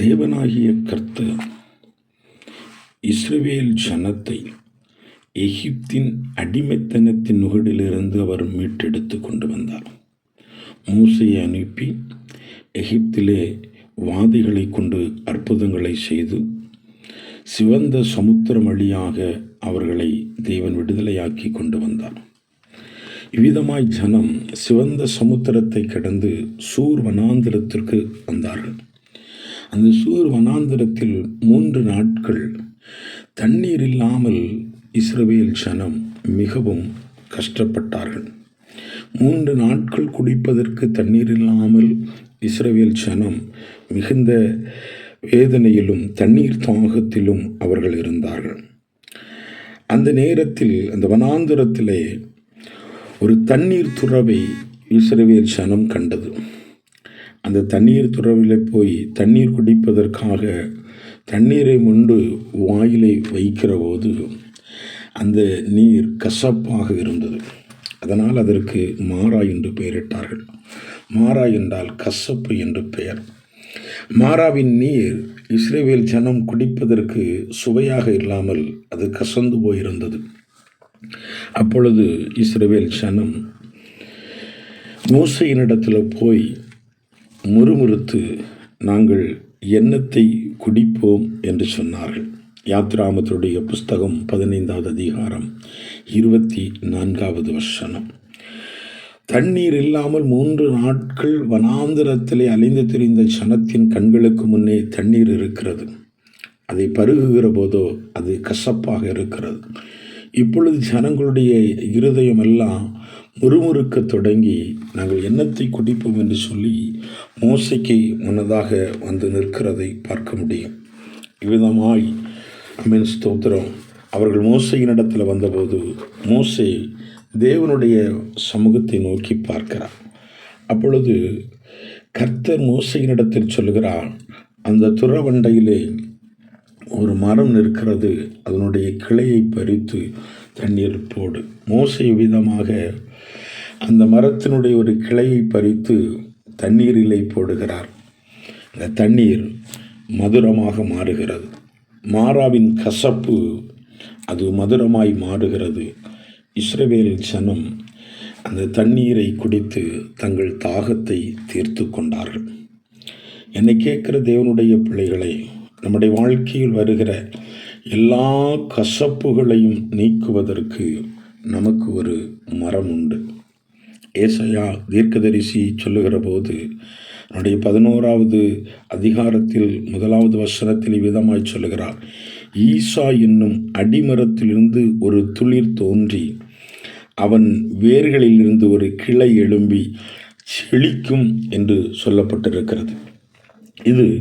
தேவனாகிய கர்த்தர் இஸ்ரவேல் ஜனத்தை எகிப்தின் அடிமைத்தனத்தின் நுகடிலிருந்து அவர் மீட்டெடுத்து கொண்டு வந்தார். மூசையை அனுப்பி எகிப்திலே வாதிகளை கொண்டு அற்புதங்களை செய்து சிவந்த சமுத்திரம் வழியாக அவர்களை தேவன் விடுதலையாக்கி கொண்டு வந்தார். இவ்விதமாய் ஜனம் சிவந்த சமுத்திரத்தை கடந்து சூர் வனாந்திரத்திற்கு வந்தார்கள். அந்த சூர் வனாந்திரத்தில் மூன்று நாட்கள் தண்ணீர் இல்லாமல் இஸ்ரவேல் ஜனம் மிகவும் கஷ்டப்பட்டார்கள். மூன்று நாட்கள் குடிப்பதற்கு தண்ணீர் இல்லாமல் இஸ்ரவேல் ஜனம் மிகுந்த வேதனையிலும் தண்ணீர் தாகத்திலும் அவர்கள் இருந்தார்கள். அந்த நேரத்தில் அந்த வனாந்திரத்திலே ஒரு தண்ணீர் துறவை இஸ்ரவேல் ஜனம் கண்டது. அந்த தண்ணீர் துறவியில் போய் தண்ணீர் குடிப்பதற்காக தண்ணீரை முண்டு வாயிலை வைக்கிற போது அந்த நீர் கசப்பாக இருந்தது. அதனால் அதற்கு மாறா என்று பெயரிட்டார்கள். மாறா என்றால் கசப்பு என்று பெயர். மாறாவின் நீர் இஸ்ரேவேல் ஜனம் குடிப்பதற்கு சுவையாக இல்லாமல் அது கசந்து போயிருந்தது. அப்பொழுது இஸ்ரேவேல் ஜனம் மூசையினிடத்தில் போய் முறுமுறுத்து நாங்கள் எண்ணத்தை குடிப்போம் என்று சொன்னார்கள். யாத்ராமத்துடைய புஸ்தகம் பதினைந்தாவது அதிகாரம் இருபத்தி நான்காவது வசனம். தண்ணீர் இல்லாமல் மூன்று நாட்கள் வனாந்திரத்திலே அலைந்து திரிந்த சனத்தின் கண்களுக்கு முன்னே தண்ணீர் இருக்கிறது. அதை பருகுகிற போதோ அது கசப்பாக இருக்கிறது. இப்பொழுது ஜனங்களுடைய இருதயம் எல்லாம் முறுமுறுக்க தொடங்கி நாங்கள் எண்ணத்தை குடிப்போம் என்று சொல்லி மோசைக்கு முன்னதாக வந்து நிற்கிறதை பார்க்க முடியும். இவ்விதமாய் அமீன் ஸ்தோத்திரம். அவர்கள் மோசையின் இடத்துல வந்தபோது மோசை தேவனுடைய சமூகத்தை நோக்கி பார்க்கிறார். அப்பொழுது கர்த்தர் மோசையினிடத்தில் சொல்கிறார் அந்த துறவண்டையிலே ஒரு மரம் நிற்கிறது அதனுடைய கிளையை பறித்து தண்ணீர் போடு. மோசை விதமாக அந்த மரத்தினுடைய ஒரு கிளையை பறித்து தண்ணீரிலே போடுகிறார். அந்த தண்ணீர் மதுரமாக மாறுகிறது. மாறாவின் கசப்பு அது மதுரமாய் மாறுகிறது. இஸ்ரவேல் ஜனம் அந்த தண்ணீரை குடித்து தங்கள் தாகத்தை தீர்த்து கொண்டார்கள். என்னை கேட்கிற தேவனுடைய பிள்ளைகளை நம்முடைய வாழ்க்கையில் வருகிற எல்லா கசப்புகளையும் நீக்குவதற்கு நமக்கு ஒரு மரம் உண்டு ஏசையா தீர்க்கதரிசி சொல்லுகிற போது என்னுடைய பதினோராவது அதிகாரத்தில் முதலாவது வசனத்தில் விதமாய் சொல்லுகிறார். ஈசா என்னும் அடிமரத்திலிருந்து ஒரு துளிர் தோன்றி அவன் வேர்களிலிருந்து ஒரு கிளை எழும்பி செழிக்கும் என்று சொல்லப்பட்டிருக்கிறது. இது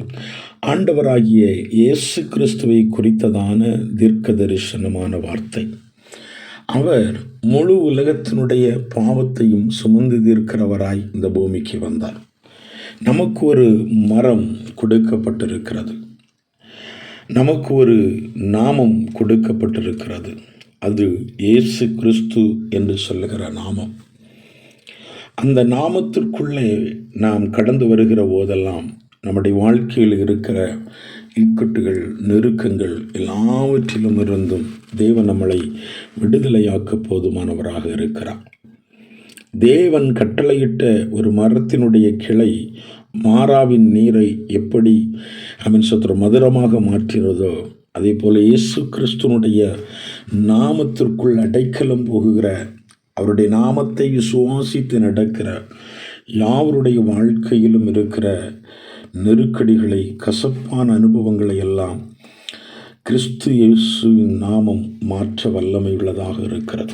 ஆண்டவராகிய இயேசு கிறிஸ்துவை குறித்ததான தீர்க்க தரிசனமான வார்த்தை. அவர் முழு உலகத்தினுடைய பாவத்தையும் சுமந்து தீர்க்கிறவராய் இந்த பூமிக்கு வந்தார். நமக்கு ஒரு மரம் கொடுக்கப்பட்டிருக்கிறது. நமக்கு ஒரு நாமம் கொடுக்கப்பட்டிருக்கிறது. அது இயேசு கிறிஸ்து என்று சொல்லுகிற நாமம். அந்த நாமத்திற்குள்ளே நாம் கடந்து வருகிற போதெல்லாம் நம்முடைய வாழ்க்கையில் இருக்கிற இக்கட்டுகள் நெருக்கங்கள் எல்லாவற்றிலும் இருந்தும் தேவன் நம்மளை விடுதலையாக்க போதுமானவராக இருக்கிறார். தேவன் கட்டளையிட்ட ஒரு மரத்தினுடைய கிளை மாறாவின் நீரை எப்படி அவன் சத்துரு மதுரமாக மாற்றினதோ அதே போல் இயேசு கிறிஸ்துனுடைய நாமத்திற்குள் அடைக்கலம் போகுகிற அவருடைய நாமத்தை சுவாசித்து நடக்கிற யாவருடைய வாழ்க்கையிலும் இருக்கிற நெருக்கடிகளை கசப்பான அனுபவங்களை எல்லாம் கிறிஸ்து இயேசுவின் நாமம் மாற்ற வல்லமை உள்ளதாக இருக்கிறது.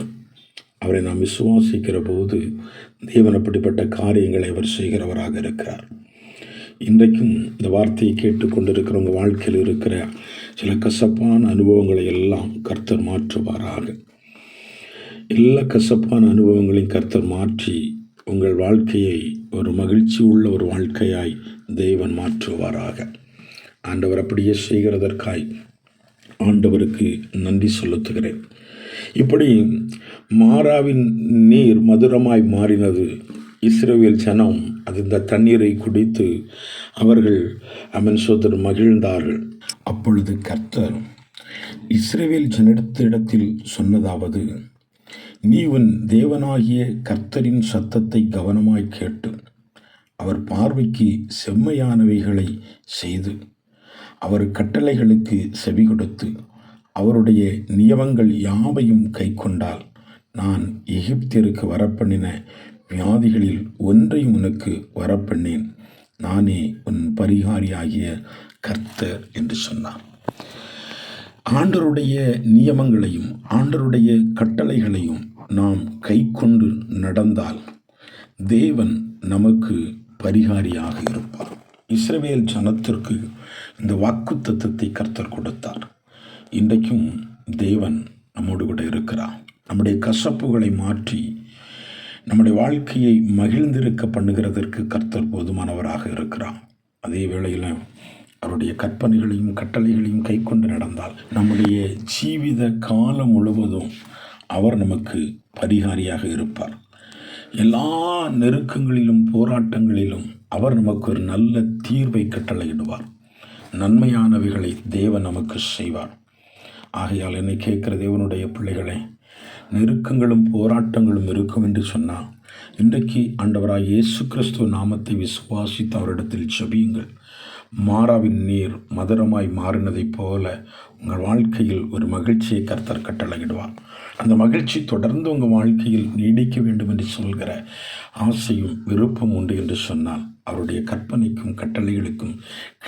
அவரை நாம் விசுவாசிக்கிற போது தேவன் அப்படிப்பட்ட காரியங்களை அவர் செய்கிறவராக இருக்கிறார். இன்றைக்கும் இந்த வார்த்தையை கேட்டுக்கொண்டிருக்கிற உங்கள் வாழ்க்கையில் இருக்கிற சில கசப்பான அனுபவங்களை எல்லாம் கர்த்தர் மாற்றுவாராக. எல்லா கசப்பான அனுபவங்களையும் கர்த்தர் மாற்றி உங்கள் வாழ்க்கையை ஒரு மகிழ்ச்சி உள்ள ஒரு வாழ்க்கையாய் தேவன் மாற்றுவாராக. ஆண்டவர் அப்படியே செய்கிறதற்காய் ஆண்டவருக்கு நன்றி செலுத்துகிறேன். இப்படி மாறாவின் நீர் மதுரமாய் மாறினது இஸ்ரேவேல் ஜனம் அது இந்த தண்ணீரை குடித்து அவர்கள் அமன் சோதர் மகிழ்ந்தார்கள். அப்பொழுது கர்த்தர் இஸ்ரவேல் ஜனத்திடத்தில் சொன்னதாவது நீ உன் தேவனாகிய கர்த்தரின் சத்தத்தை கவனமாய் கேட்டு அவர் பார்வைக்கு செம்மையானவைகளை செய்து அவர் கட்டளைகளுக்கு செவி கொடுத்து அவருடைய நியமங்கள் யாவையும் கைக்கொண்டால் நான் எகிப்தியருக்கு வரப்பண்ணின வியாதிகளில் ஒன்றையும் உனக்கு வரப்பண்ணேன். நானே உன் பரிகாரியாகிய கர்த்தர் என்று சொன்னார். ஆண்டருடைய நியமங்களையும் ஆண்டருடைய கட்டளைகளையும் நாம் கைக்கொண்டு நடந்தால் தேவன் நமக்கு பரிகாரியாக இருப்பார். இஸ்ரவேல் ஜனத்திற்கு இந்த வாக்குத்தத்தத்தை கர்த்தர் கொடுத்தார். இன்றைக்கும் தேவன் நம்மோடு கூட இருக்கிறார். நம்முடைய கசப்புகளை மாற்றி நம்முடைய வாழ்க்கையை மகிழ்ந்திருக்க பண்ணுகிறதற்கு கர்த்தர் போதுமானவராக இருக்கிறார். அதே வேளையில் அவருடைய கற்பனைகளையும் கட்டளைகளையும் கைக்கொண்டு நடந்தால் நம்முடைய ஜீவித காலம் முழுவதும் அவர் நமக்கு பரிகாரியாக இருப்பார். எல்லா நெருக்கங்களிலும் போராட்டங்களிலும் அவர் நமக்கு ஒரு நல்ல தீர்வை கட்டளையிடுவார். நன்மையானவைகளை தேவன் நமக்கு செய்வார். ஆகையால் என்னை கேட்கிற தேவனுடைய பிள்ளைகளை நெருக்கங்களும் போராட்டங்களும் இருக்கும் என்று சொன்னால் இன்றைக்கு ஆண்டவராக இயேசு கிறிஸ்துவ நாமத்தை விசுவாசித்து அவரிடத்தில் செபியுங்கள் மாறாவின் நீர் மதுரமாய் மாறினதைப் போல உங்கள் வாழ்க்கையில் ஒரு மகிழ்ச்சியை கர்த்தர் கட்டளையிடுவார். அந்த மகிழ்ச்சி தொடர்ந்து உங்கள் வாழ்க்கையில் நீடிக்க வேண்டும் என்று சொல்கிற ஆசையும் விருப்பம் உண்டு என்று சொன்னால் அவருடைய கற்பனைக்கும் கட்டளைகளுக்கும்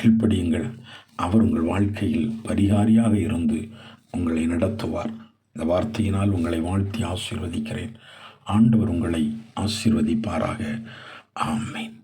கீழ்ப்படியுங்கள். அவர் உங்கள் வாழ்க்கையில் பரிகாரியாக இருந்து உங்களை நடத்துவார். இந்த வார்த்தையினால் உங்களை வாழ்த்தி ஆசீர்வதிக்கிறேன். ஆண்டவர் உங்களை ஆசீர்வதிப்பாராக. ஆமேன்.